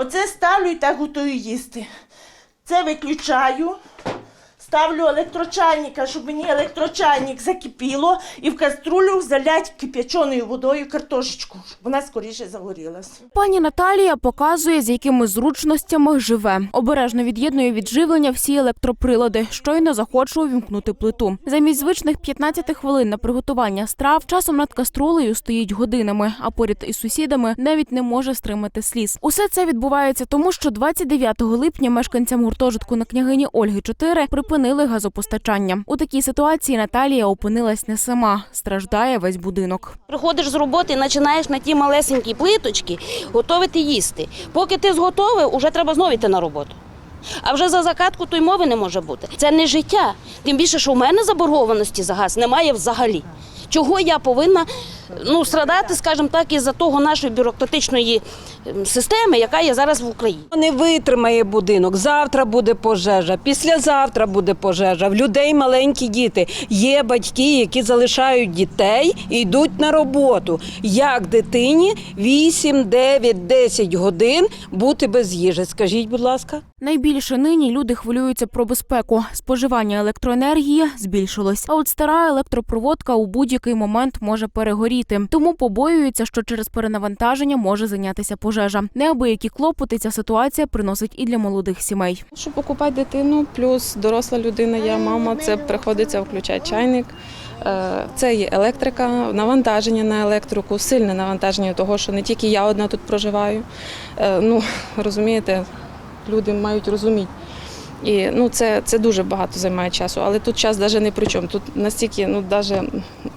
Оце ставлю і так готую їсти. Це виключаю. Ставлю електрочайника, щоб мені електрочайник закипіло, і в каструлю залять кип'яченою водою картошечку, щоб вона скоріше загорілася. Пані Наталія показує, з якими зручностями живе. Обережно від'єднує від живлення всі електроприлади. Щойно захоче увімкнути плиту. Замість звичних 15 хвилин на приготування страв часом над каструлею стоїть годинами, а поряд із сусідами навіть не може стримати сліз. Усе це відбувається тому, що 29 липня мешканцям гуртожитку на княгині Ольги 4 припинили газопостачання. У такій ситуації Наталія опинилась не сама. Страждає весь будинок. Приходиш з роботи і починаєш на ті малесенькі плиточки готувати їсти. Поки ти зготовив, вже треба знову йти на роботу. А вже за закатку то й мови не може бути. Це не життя. Тим більше, що в мене заборгованості за газ немає взагалі. Чого я повинна ну, страдати, скажімо так, із-за того нашої бюрократичної ем, системи, яка є зараз в Україні. Не витримає будинок. Завтра буде пожежа, післязавтра буде пожежа. В людей маленькі діти. Є батьки, які залишають дітей і йдуть на роботу. Як дитині 8, 9, 10 годин бути без їжі? Скажіть, будь ласка. Найбільше нині люди хвилюються про безпеку. Споживання електроенергії збільшилось. А от стара електропроводка у будь-який момент може перегоріти. Тому побоюються, що через перенавантаження може зайнятися пожежа. Неабиякі клопоти ця ситуація приносить і для молодих сімей. Щоб покупати дитину, плюс доросла людина, я мама, це приходиться включати чайник. Е, Це є електрика, навантаження на електрику, сильне навантаження того, що не тільки я одна тут проживаю. Е, Ну, розумієте, люди мають розуміти. І ну, це, це дуже багато займає часу, але тут час навіть не при чому. Тут настільки, ну, даже,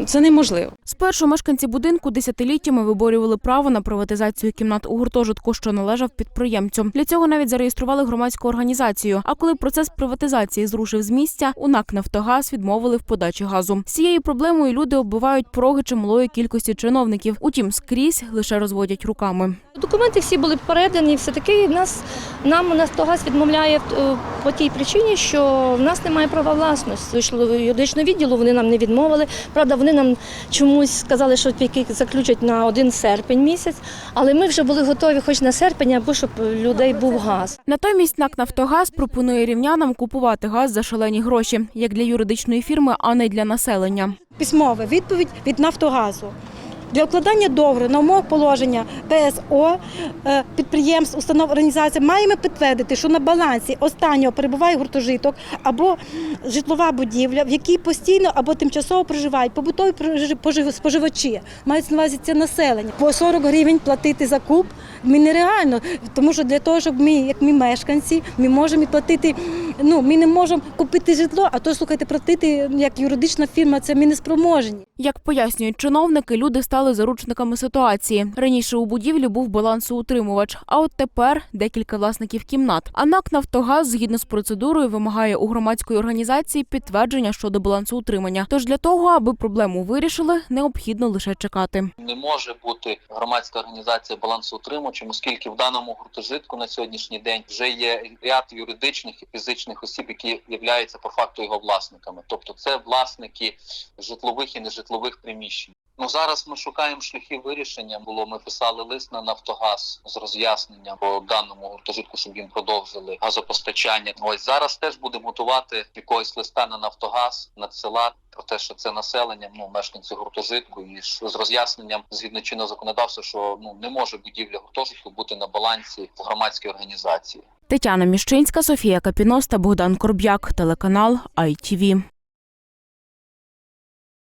це неможливо. Спершу мешканці будинку десятиліттями виборювали право на приватизацію кімнат у гуртожитку, що належав підприємцю. Для цього навіть зареєстрували громадську організацію. А коли процес приватизації зрушив з місця, у НАК «Нафтогаз» відмовили в подачі газу. З цією проблемою люди оббивають пороги чималої кількості чиновників. Утім, скрізь лише розводять руками. Документи всі були передані, все таки нас нам Нафтогаз відмовляє е, по тій причині, що в нас немає права власності. Вийшло в юридичного відділу, вони нам не відмовили. Правда, вони нам чомусь сказали, що тільки заключать на один серпень місяць, але ми вже були готові хоч на серпень, або щоб людей був газ. Натомість НАК «Нафтогаз» пропонує рівнянам купувати газ за шалені гроші, як для юридичної фірми, а не для населення. письмова відповідь від Нафтогазу. Для укладання договору на умовах положення ПСО е, підприємств, установ організацій маємо підтвердити, що на балансі останнього перебуває гуртожиток або житлова будівля, в якій постійно або тимчасово проживають побутові споживачі. Мається на увазі це населення. По 40 гривень платити за куб нереально, тому що для того, щоб ми, як ми мешканці, ми можемо і платити. Ну ми не можемо купити житло, а то слухайте, платити як юридична фірма, це ми не спроможні. Як пояснюють чиновники, люди стали заручниками ситуації. Раніше у будівлі був балансоутримувач, а от тепер декілька власників кімнат. А НАК «Нафтогаз» згідно з процедурою вимагає у громадської організації підтвердження щодо балансоутримання. Тож для того, аби проблему вирішили, необхідно лише чекати. не може бути громадська організація балансоутримувачем, оскільки в даному гуртожитку на сьогоднішній день вже є ряд юридичних і фізичних осіб, які являються по факту його власниками. Тобто це власники житлових і нежитлових приміщень. Ну зараз ми шукаємо шляхи вирішення. Було ми писали лист на Нафтогаз з роз'ясненням по даному гуртожитку, щоб їм продовжили газопостачання. Ось зараз теж будемо готувати якогось листа на Нафтогаз, надсилати про те, що це населення, ну мешканці гуртожитку, і з з роз'ясненням згідно чинного законодавства, що ну не може будівля гуртожитку бути на балансі в громадській організації. Тетяна Міщинська, Софія Капіноста, Богдан Корб'як, телеканал ITV.